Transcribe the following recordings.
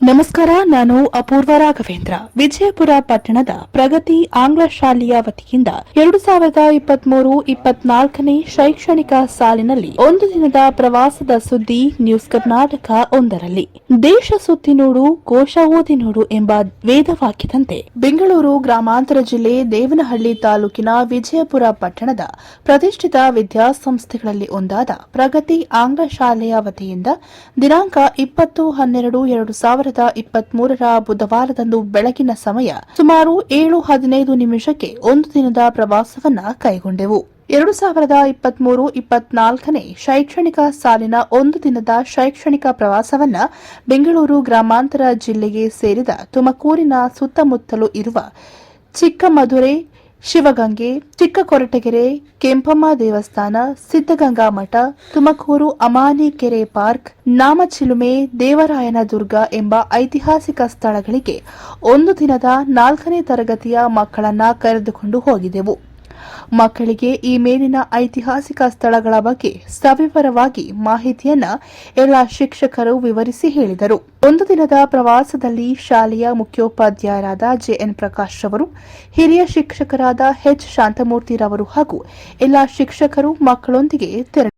ನಮಸ್ಕಾರ, ನಾನು ಅಪೂರ್ವ ರಾಘವೇಂದ್ರ. ವಿಜಯಪುರ ಪಟ್ಟಣದ ಪ್ರಗತಿ ಆಂಗ್ಲ ಶಾಲೆಯ ವತಿಯಿಂದ ಎರಡು ಸಾವಿರದ ಇಪ್ಪತ್ಮೂರು ಇಪ್ಪತ್ನಾಲ್ಕನೇ ಶೈಕ್ಷಣಿಕ ಸಾಲಿನಲ್ಲಿ ಒಂದು ದಿನದ ಪ್ರವಾಸದ ಸುದ್ದಿ, ನ್ಯೂಸ್ ಕರ್ನಾಟಕ ಒಂದರಲ್ಲಿ. ದೇಶ ಸುತ್ತಿ ನೋಡು, ಕೋಶ ಓದಿ ನೋಡು ಎಂಬ ವೇದವಾಕ್ಯದಂತೆ ಬೆಂಗಳೂರು ಗ್ರಾಮಾಂತರ ಜಿಲ್ಲೆ ದೇವನಹಳ್ಳಿ ತಾಲೂಕಿನ ವಿಜಯಪುರ ಪಟ್ಟಣದ ಪ್ರತಿಷ್ಠಿತ ವಿದ್ಯಾಸಂಸ್ಥೆಗಳಲ್ಲಿ ಒಂದಾದ ಪ್ರಗತಿ ಆಂಗ್ಲ ಶಾಲೆಯ ವತಿಯಿಂದ ದಿನಾಂಕ ಇಪ್ಪತ್ತು ಹನ್ನೆರಡು ಎರಡು ಸಾವಿರದ ಇಪ್ಪತ್ಮೂರರ ಬುಧವಾರದಂದು ಬೆಳಗಿನ ಸಮಯ ಸುಮಾರು ಏಳು ಹದಿನೈದು ನಿಮಿಷಕ್ಕೆ ಒಂದು ದಿನದ ಪ್ರವಾಸವನ್ನ ಕೈಗೊಂಡೆವು. ಎರಡು ಸಾವಿರದ ಇಪ್ಪತ್ಮೂರು ಇಪ್ಪತ್ನಾಲ್ಕನೇ ಶೈಕ್ಷಣಿಕ ಸಾಲಿನ ಒಂದು ದಿನದ ಶೈಕ್ಷಣಿಕ ಪ್ರವಾಸವನ್ನ ಬೆಂಗಳೂರು ಗ್ರಾಮಾಂತರ ಜಿಲ್ಲೆಗೆ ಸೇರಿದ ತುಮಕೂರಿನ ಸುತ್ತಮುತ್ತಲು ಇರುವ ಚಿಕ್ಕಮಧುರೆ ಶಿವಗಂಗೆ ಚಿಕ್ಕ ಕೊರಟಗೆರೆ ಕೆಂಪಮ್ಮ ದೇವಸ್ಥಾನ, ಸಿದ್ಧಗಂಗಾ ಮಠ, ತುಮಕೂರು ಅಮಾನಿ ಕೆರೆ ಪಾರ್ಕ್, ನಾಮಚಿಲುಮೆ ದೇವರಾಯನ ದುರ್ಗ ಎಂಬ ಐತಿಹಾಸಿಕ ಸ್ಥಳಗಳಿಗೆ ಒಂದು ದಿನದ ನಾಲ್ಕನೇ ತರಗತಿಯ ಮಕ್ಕಳನ್ನ ಕರೆದುಕೊಂಡು ಹೋಗಿದೆವು. ಮಕ್ಕಳಿಗೆ ಈ ಮೇಲಿನ ಐತಿಹಾಸಿಕ ಸ್ಥಳಗಳ ಬಗ್ಗೆ ಸವಿವರವಾಗಿ ಮಾಹಿತಿಯನ್ನ ಎಲ್ಲ ಶಿಕ್ಷಕರು ವಿವರಿಸಿ ಹೇಳಿದರು. ಒಂದು ದಿನದ ಪ್ರವಾಸದಲ್ಲಿ ಶಾಲೆಯ ಮುಖ್ಯೋಪಾಧ್ಯಾಯರಾದ ಜೆಎನ್ ಪ್ರಕಾಶ್ ಅವರು ಹಿರಿಯ ಶಿಕ್ಷಕರಾದ ಎಚ್ ಶಾಂತಮೂರ್ತಿರವರು ಹಾಗೂ ಎಲ್ಲ ಶಿಕ್ಷಕರು ಮಕ್ಕಳೊಂದಿಗೆ ತೆರಳಿದರು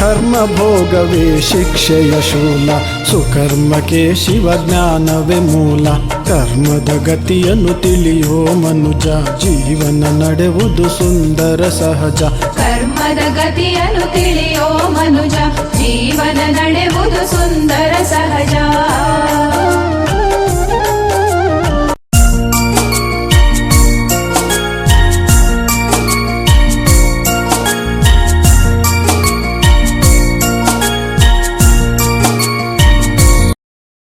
ಕರ್ಮ ಭೋಗವೇ ಶಿಕ್ಷೆಯ ಶೂಲ. ಸುಕರ್ಮಕ್ಕೆ ಶಿವಜ್ಞಾನವೇ ಮೂಲ. ಕರ್ಮದ ಗತಿಯನ್ನು ತಿಳಿಯೋ ಮನುಜ. ಜೀವನ ನಡೆವುದು ಸುಂದರ ಸಹಜ. ಕರ್ಮದ ಗತಿಯನ್ನು ತಿಳಿಯೋ ಮನುಜ. ಜೀವನ ನಡೆವುದು ಸುಂದರ ಸಹಜ.